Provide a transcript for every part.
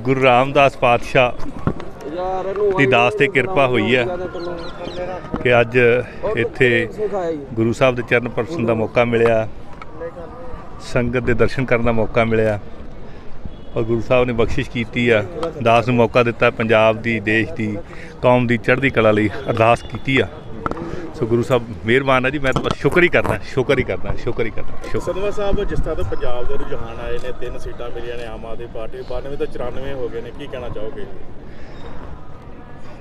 ਗੁਰੂ ਰਾਮਦਾਸ ਪਾਤਸ਼ਾਹ ਦੀ ਦਾਸ ਤੇ ਕਿਰਪਾ ਹੋਈ ਹੈ ਕਿ। ਅੱਜ ਇੱਥੇ ਗੁਰੂ ਸਾਹਿਬ ਦੇ ਚਰਨ ਪਰਸਨ ਦਾ ਮੌਕਾ ਮਿਲਿਆ। ਸੰਗਤ ਦੇ ਦਰਸ਼ਨ ਕਰਨ ਦਾ ਮੌਕਾ ਮਿਲਿਆ। ਔਰ ਗੁਰੂ ਸਾਹਿਬ ਨੇ ਬਖਸ਼ਿਸ਼ ਕੀਤੀ ਆ। ਦਾਸ ਨੂੰ ਮੌਕਾ ਦਿੱਤਾ ਪੰਜਾਬ ਦੀ ਦੇਸ਼ ਦੀ ਕੌਮ ਦੀ ਚੜ੍ਹਦੀ ਕਲਾ ਲਈ ਅਰਦਾਸ ਕੀਤੀ ਆ। ਸੋ ਗੁਰੂ ਸਾਹਿਬ ਮਿਹਰਬਾਨ ਆ ਜੀ ਮੈਂ ਤਾਂ ਬਸ ਸ਼ੁਕਰ ਹੀ ਕਰਦਾ ਸ਼ੁਕਰ ਹੀ ਕਰਦਾ ਸ਼ੁਕਰ ਹੀ ਕਰਦਾ ਸ਼ੁਕਰ। ਸਦਵਾ ਸਾਹਿਬ ਜਿਸ ਤਰ੍ਹਾਂ ਤੋਂ ਪੰਜਾਬ ਦੇ ਰੁਝਾਨ ਆਏ ਨੇ ਤਿੰਨ ਸੀਟਾਂ ਮਿਲੀਆਂ ਨੇ ਆਮ ਆਦਮੀ ਪਾਰਟੀ 92 ਤੋਂ 94 ਹੋ ਗਏ ਨੇ ਕੀ ਕਹਿਣਾ ਚਾਹੋਗੇ?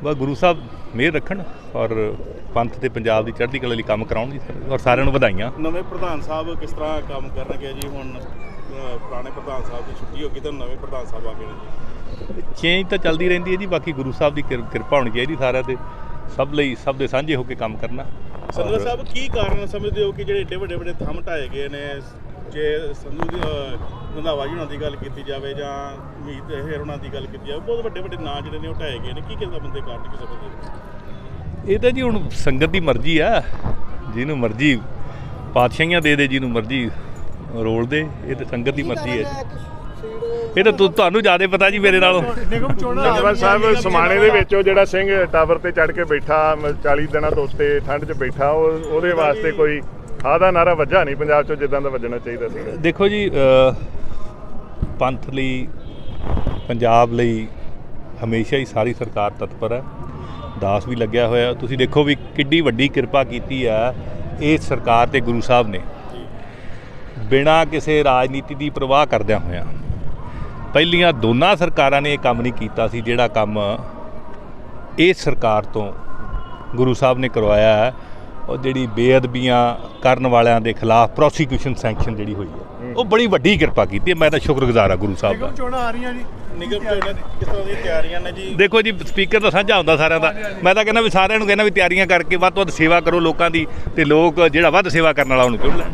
ਬਸ ਗੁਰੂ ਸਾਹਿਬ ਮਿਹਰ ਰੱਖਣ ਔਰ ਪੰਥ ਤੇ ਪੰਜਾਬ ਦੀ ਚੜ੍ਹਦੀ ਕਲਾ ਲਈ ਕੰਮ ਕਰਾਉਣ ਜੀ ਔਰ ਸਾਰਿਆਂ ਨੂੰ ਵਧਾਈਆਂ। ਨਵੇਂ ਪ੍ਰਧਾਨ ਸਾਹਿਬ ਕਿਸ ਤਰ੍ਹਾਂ ਕੰਮ ਕਰਨਗੇ ਜੀ? ਹੁਣ ਪੁਰਾਣੇ ਪ੍ਰਧਾਨ ਸਾਹਿਬ ਦੀ ਛੁੱਟੀ ਹੋ ਗਈ ਤਾਂ ਨਵੇਂ ਪ੍ਰਧਾਨ ਸਾਹਿਬ ਆ ਗਏ ਨੇ ਚੇਂਜ ਤਾਂ ਚੱਲਦੀ ਰਹਿੰਦੀ ਹੈ ਜੀ ਬਾਕੀ ਗੁਰੂ ਸਾਹਿਬ ਦੀ ਕਿਰ- ਕਿਰਪਾ ਹੋਣੀ ਚਾਹੀਦੀ ਸਾਰਿਆਂ ਤੇ। ਸਭ ਲਈ ਸਭ ਦੇ ਸਾਂਝੇ ਹੋ ਕੇ ਕੰਮ ਕਰਨਾ। ਔਰ ਸਾਹਿਬ ਕੀ ਕਾਰਨ ਸਮਝਦੇ ਹੋ ਕਿ ਜਿਹੜੇ ਏਡੇ ਵੱਡੇ ਵੱਡੇ ਥੰਮ ਢਾਏ ਗਏ ਨੇ? ਜੇ ਸੰਧੂ ਦੀ ਰੰਧਾਵਾ ਜੀ ਉਹਨਾਂ ਦੀ ਗੱਲ ਕੀਤੀ ਜਾਵੇ ਜਾਂ ਮੀਤ ਹੇਰ ਉਹਨਾਂ ਦੀ ਗੱਲ ਕੀਤੀ ਜਾਵੇ ਬਹੁਤ ਵੱਡੇ ਵੱਡੇ ਨਾਂ ਜਿਹੜੇ ਨੇ ਉਹ ਢਾਏ ਗਏ ਨੇ। ਕੀ ਕਿਸਦਾ ਬੰਦੇ ਕਾਰਨ ਕੀ ਸਮਝਦੇ ਹੋ ਇਹ ਤਾਂ ਜੀ ਹੁਣ ਸੰਗਤ ਦੀ ਮਰਜ਼ੀ ਆ। ਜਿਹਨੂੰ ਮਰਜ਼ੀ ਪਾਤਸ਼ਾਹੀਆਂ ਦੇ ਦੇ ਜਿਹਨੂੰ ਮਰਜ਼ੀ ਰੋਲ ਦੇ ਇਹ ਤਾਂ ਸੰਗਤ ਦੀ ਮਰਜ਼ੀ ਹੈ ਜੀ। ਇਹ ਤਾਂ ਤੁ- ਤੁਹਾਨੂੰ ਜ਼ਿਆਦਾ ਪਤਾ ਜੀ ਮੇਰੇ ਨਾਲੋਂ। ਨਜਵਾ ਸਾਹਿਬ ਸਮਾਣੇ ਦੇ ਵਿੱਚ ਉਹ ਜਿਹੜਾ ਸਿੰਘ ਟਾਵਰ ਤੇ ਚੜ ਕੇ ਬੈਠਾ ਮ- 40 ਦਿਨਾਂ ਤੋਂ ਉੱਤੇ ਠੰਡ 'ਚ ਬੈਠਾ ਉਹ ਉਹਦੇ ਵਾਸਤੇ ਕੋਈ ਖਾਦਾ ਨਾਰਾ ਵੱਜਾ ਨਹੀਂ ਪੰਜਾਬ 'ਚੋਂ ਜਿੱਦਾਂ ਦਾ ਵੱਜਣਾ ਚਾਹੀਦਾ ਸੀ। ਦੇਖੋ ਜੀ ਅ, ਪੰਥ ਲਈ ਪੰਜਾਬ ਲਈ ਹਮੇਸ਼ਾ ਹੀ ਸਾਰੀ ਸਰਕਾਰ ਤਤਪਰ ਹੈ। ਦਾਸ ਵੀ ਲੱਗਿਆ ਹੋਇਆ। ਤੁਸੀਂ ਦੇਖੋ ਵੀ ਕਿੱਡੀ ਵੱਡੀ ਕਿਰਪਾ ਕੀਤੀ ਆ ਇਹ ਸਰਕਾਰ ਤੇ ਗੁਰੂ ਸਾਹਿਬ ਨੇ। ਬਿਨਾਂ ਕਿਸੇ ਰਾਜਨੀਤੀ ਦੀ ਪ੍ਰਵਾਹ ਕਰਦਿਆਂ ਹੋਇਆਂ। ਪਹਿਲੀਆਂ ਦੋਨਾਂ ਸਰਕਾਰਾਂ ਨੇ ਇਹ ਕੰਮ ਨਹੀਂ ਕੀਤਾ ਸੀ ਜਿਹੜਾ ਕੰਮ ਇਹ ਸਰਕਾਰ ਤੋਂ ਗੁਰੂ ਸਾਹਿਬ ਨੇ ਕਰਵਾਇਆ ਹੈ ਉਹ ਜਿਹੜੀ ਬੇਅਦਬੀਆਂ ਕਰਨ ਵਾਲਿਆਂ ਦੇ ਖਿਲਾਫ ਪ੍ਰੋਸੀਕਿਊਸ਼ਨ ਸੈਂਕਸ਼ਨ ਜਿਹੜੀ ਹੋਈ ਹੈ ਉਹ ਬੜੀ ਵੱਡੀ ਕਿਰਪਾ ਕੀਤੀ ਮੈਂ ਤਾਂ ਸ਼ੁਕਰਗੁਜ਼ਾਰ ਹਾਂ ਗੁਰੂ ਸਾਹਿਬ ਦਾ। ਨਿਗਮ ਚੋਣਾਂ ਦੀ ਕਿਸ ਤਰ੍ਹਾਂ ਦੀਆਂ ਤਿਆਰੀਆਂ ਨੇ ਜੀ? ਦੇਖੋ ਜੀ ਸਪੀਕਰ ਤਾਂ ਸਾਂਝਾ ਹੁੰਦਾ ਸਾਰਿਆਂ ਦਾ। ਮੈਂ ਤਾਂ ਕਹਿੰਦਾ ਵੀ ਸਾਰਿਆਂ ਨੂੰ ਕਹਿੰਦਾ ਵੀ ਤਿਆਰੀਆਂ ਕਰਕੇ ਵੱਧ ਤੋਂ ਵੱਧ ਸੇਵਾ ਕਰੋ ਲੋਕਾਂ ਦੀ ਤੇ ਲੋਕ ਜਿਹੜਾ ਵੱਧ ਸੇਵਾ ਕਰਨ ਵਾਲਾ ਉਹਨੂੰ ਚੁਣ ਲੈਣ।